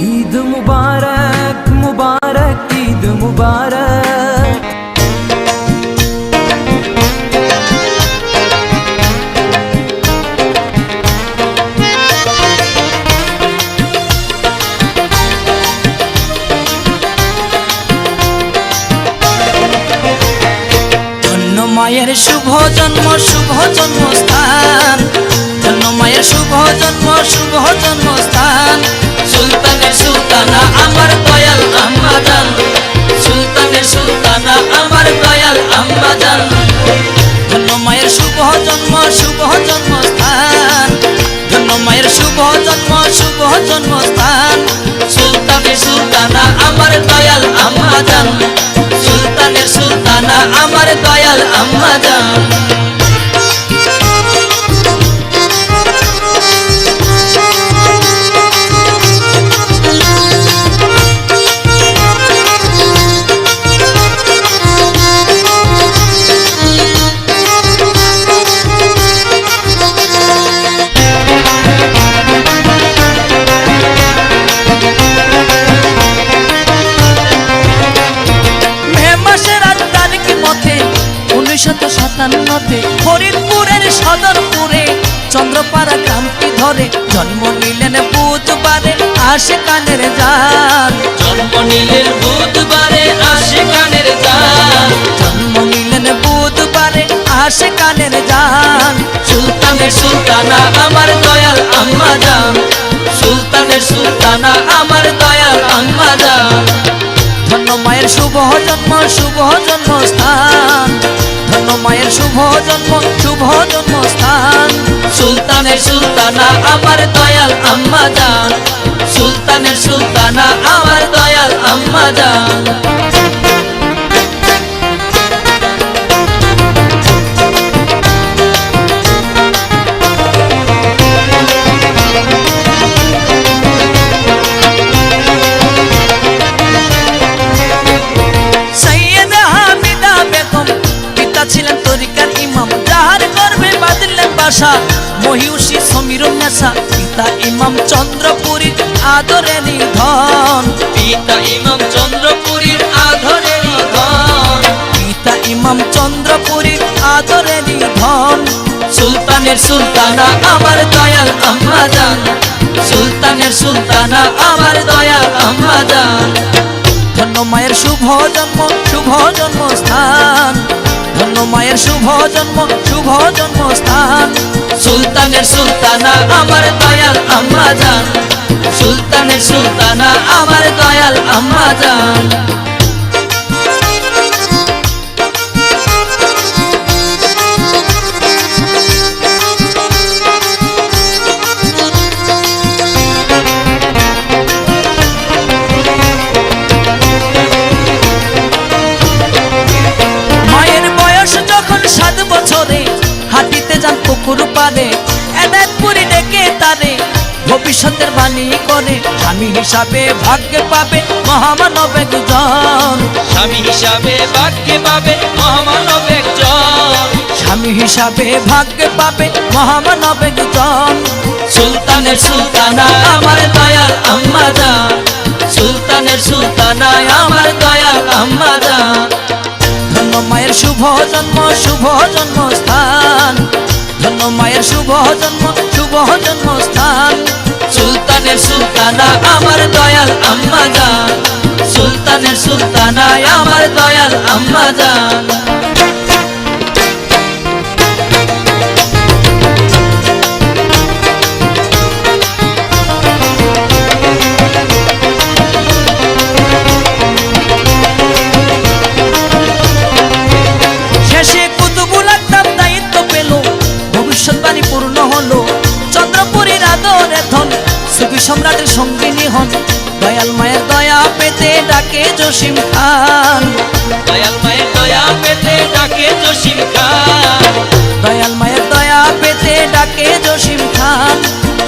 ঈদ মুবারক মুবারক, ঈদ মুবারক। মায়ের শুভ জন্ম, শুভ জন্মস্থান। ধন্য মায়ের শুভ জন্ম, শুভ জন্মস্থান। সুলতানের দয়াল আম্মা জান। সাতান্নতে ফরিদপুরের সদরপুরে চন্দ্রপাড়া গ্রামটি ধরে জন্ম নিলেন বুধবারে আসে কানের যান জন্ম নিলেন বুধবারে আসে কানের যান জন্ম নিলেন বুধবারে আসে কানের যান সুলতানের সুলতানা আমার দয়াল আম্মা জান। সুলতানের সুলতানা আমার দয়াল আম্মা জান। ধন্য মায়ের শুভ জন্ম শুভ জন্মস্থান। শুভ জন্ম, শুভ জন্মস্থান। সুলতানের সুলতানা আমার দয়াল আম্মা জান। সুলতানের সুলতানা আমার দয়াল আম্মা জান। বাসা মহিষী সমীর নেশা। পিতা ইমাম চন্দ্রপুরীর আদরে নিধন। পিতা ইমাম চন্দ্রপুরীর আদরে নিধন। পিতা ইমাম চন্দ্রপুরীর আদরে নিধন। সুলতানের সুলতানা আমার দয়াল আম্মাজান। সুলতানের সুলতানা আমার দয়াল আম্মা জান ধন্য মায়ের শুভ জন্ম শুভ জন্মস্থান। ধন্য মায়ের শুভ জন্ম শুভ জন্মস্থান সুলতানের সুলতানা আমার দয়াল আম্মা জান। সুলতানের সুলতানা আমার দয়াল আম্মা জান। পুকুর পারে এনায়তপুরি ডেকে তারে ভবিষ্যতের বাণী করে স্বামী হিসাবে ভাগ্য পাবে মহামানব একজন। স্বামী হিসাবে ভাগ্যে পাবে মহামানব একজন। স্বামী হিসাবে ভাগ্য পাবে মহামানব একজন। সুলতানের সুলতানা আমার দয়াল আম্মা জান। সুলতানের সুলতানা আমার দয়াল আম্মা জান। ধন্য মায়ের শুভ জন্ম শুভ জন্মস্থান। ধন্য মায়ের শুভ জন্ম, শুভ জন্মস্থান। সুলতানের সুলতানা আমার দয়াল আম্মা জান। সুলতানের সুলতানা আমার দয়াল আম্মা জান। সম্রাটের সঙ্গিনী হন দয়াল মায়ের দয়া পেতে ডাকে জসিম খান। দয়াল মায়ের দয়া পেতে ডাকে জসিম খান। দয়াল মায়ের দয়া পেতে ডাকে জসিম খান।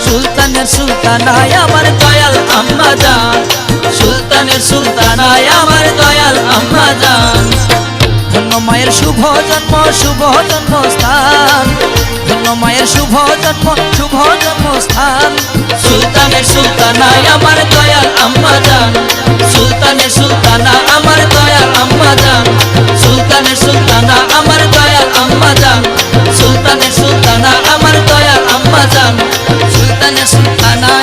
সুলতানের সুলতানায় আমার দয়াল আম্মা জান। সুলতানের সুলতানায় আমার দয়াল আম্মা শুভ জন্ম, শুভ জন্মস্থান। ধন্য মায়ের শুভ জন্ম, শুভ জন্মস্থান। সুলতানের সুলতানা, আমার দয়াল আম্মা জান। সুলতানের সুলতানা, আমার দয়াল আম্মা জান। সুলতানের সুলতানা, আমার দয়াল আম্মা জান। সুলতানের সুলতানা, আমার দয়াল আম্মা জান। সুলতানের সুলতানা